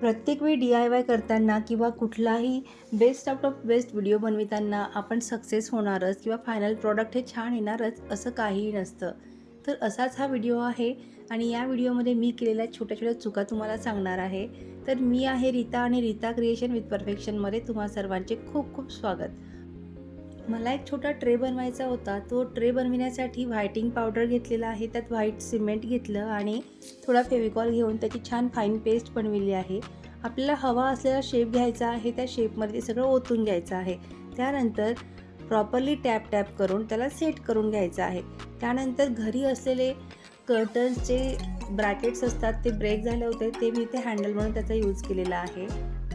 प्रत्येक वेळी D I Y करताना किंवा कुठलाही best out of best video बनविताना आपण सक्सेस होणारच किंवा फायनल प्रॉडक्ट हे छान येणारच असं काहीही नसतं. तर असाच हा व्हिडिओ आहे आणि या व्हिडिओमध्ये मी केलेल्या छोट्या छोट्या चुका तुम्हाला सांगणार आहे. तर मी आहे रीता आणि रीता क्रिएशन विथ परफेक्शनमध्ये तुम्हा सर्वांचे खूप खूप स्वागत. मला एक छोटा ट्रे बनवायचा होता. तो ट्रे बनविण्यासाठी व्हायटिंग पावडर घेतलेला आहे. त्यात व्हाईट सिमेंट घेतलं आणि थोडा फेविकॉल घेऊन त्याची छान फाईन पेस्ट बनविली आहे. आपल्याला हवा असलेला शेप घ्यायचा आहे. त्या शेपमध्ये सगळं ओतून घ्यायचं आहे. त्यानंतर प्रॉपरली टॅप टॅप करून त्याला सेट करून घ्यायचं आहे. त्यानंतर घरी असलेले कर्टन्सचे ब्रॅकेट्स असतात ते ब्रेक झाले होते ते मी इथे हँडल म्हणून त्याचा यूज केलेला आहे.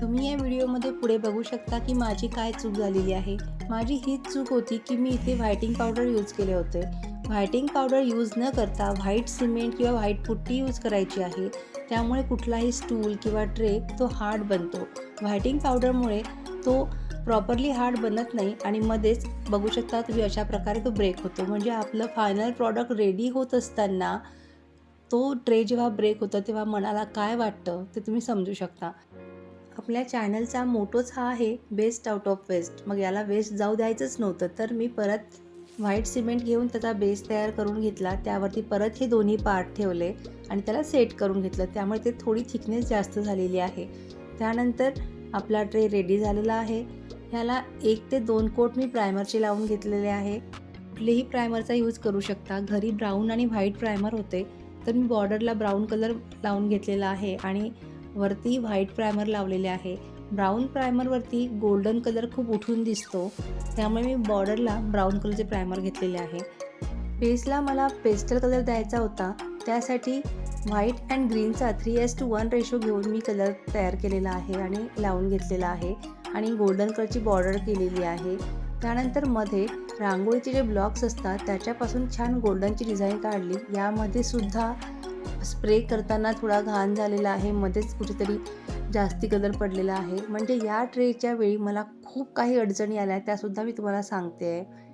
तुम्ही या व्हिडिओमध्ये पुढे बघू शकता की माझी काय चूक झालेली आहे. माझी हीच चूक होती की मी इथे व्हायटिंग पावडर यूज केले होते. व्हायटिंग पावडर यूज न करता व्हाईट सिमेंट किंवा व्हाईट पुट्टी यूज करायची आहे. त्यामुळे कुठलाही स्टूल किंवा ट्रे तो हार्ड बनतो. व्हायटिंग पावडरमुळे तो प्रॉपरली हार्ड बनत नाही आणि मध्येच बघू शकता तुम्ही अशा प्रकारे तो ब्रेक होतो. म्हणजे आपलं फायनल प्रॉडक्ट रेडी होत असताना तो ट्रे जेव्हा ब्रेक होतो तेव्हा मनाला काय वाटतं ते तुम्ही समजू शकता. आपल्या चॅनलचा मोटोच हा आहे बेस्ट आउट ऑफ वेस्ट मग याला वेस्ट जाऊ द्यायचंच नव्हतं. तर मी परत व्हाईट सिमेंट घेऊन त्याचा बेस तयार करून घेतला. त्यावरती परत हे दोन्ही पार्ट ठेवले आणि त्याला सेट करून घेतलं. त्यामुळे ते थोडी थिकनेस जास्त झालेली आहे. त्यानंतर आपला ट्रे रेडी झालेला आहे. ह्याला एक ते दोन कोट मी प्रायमरचे लावून घेतलेले आहे. कुठलेही प्रायमरचा यूज करू शकता. घरी ब्राऊन आणि व्हाईट प्रायमर होते. तर मी बॉर्डरला ब्राऊन कलर लावून घेतलेला आहे आणि वरती व्हाईट प्रायमर लावलेले आहे. ब्राऊन प्रायमरवरती गोल्डन कलर खूप उठून दिसतो. त्यामुळे मी बॉर्डरला ब्राऊन कलरचे प्रायमर घेतलेले आहे. बेसला मला पेस्टल कलर द्यायचा होता. त्यासाठी white and ग्रीनचा three is to one ratio घेऊन मी कलर तयार केलेला आहे आणि लावून घेतलेला आहे. आणि गोल्डन कलरची बॉर्डर केलेली आहे. त्यानंतरमध्ये रांगोळीचे जे ब्लॉक्स असतात त्याच्यापासून छान गोल्डनची डिझाईन काढली. यामध्ये सुद्धा स्प्रे करताना थोडा घाण झालेला आहे. मध्येच कुठेतरी जास्ती कलर पडलेला आहे. म्हणजे या ट्रेच्या वेळी मला खूप काही अडचणी आल्या त्यासुद्धा मी तुम्हाला सांगते आहे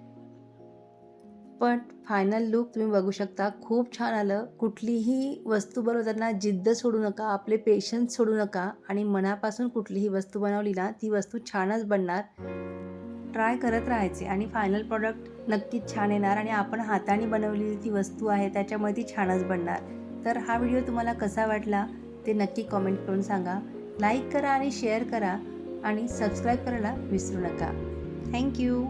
पण फायनल लुक तुम्ही बघू शकता. खूप छान आलं. कुठलीही वस्तू बनवताना जिद्द सोडू नका आपले पेशन्स सोडू नका आणि मनापासून कुठलीही वस्तू बनवली ना ती वस्तू छानच बनणार. ट्राय करत राहायचे आणि फायनल प्रॉडक्ट नक्कीच छान येणार आणि आपण हाताने बनवलेली ती वस्तू आहे त्याच्यामुळे ती छानच बनणार. तर हा व्हिडिओ तुम्हाला कसा वाटला ते नक्की कॉमेंट करून सांगा. लाईक करा आणि शेअर करा आणि सबस्क्राईब करायला विसरू नका. थँक्यू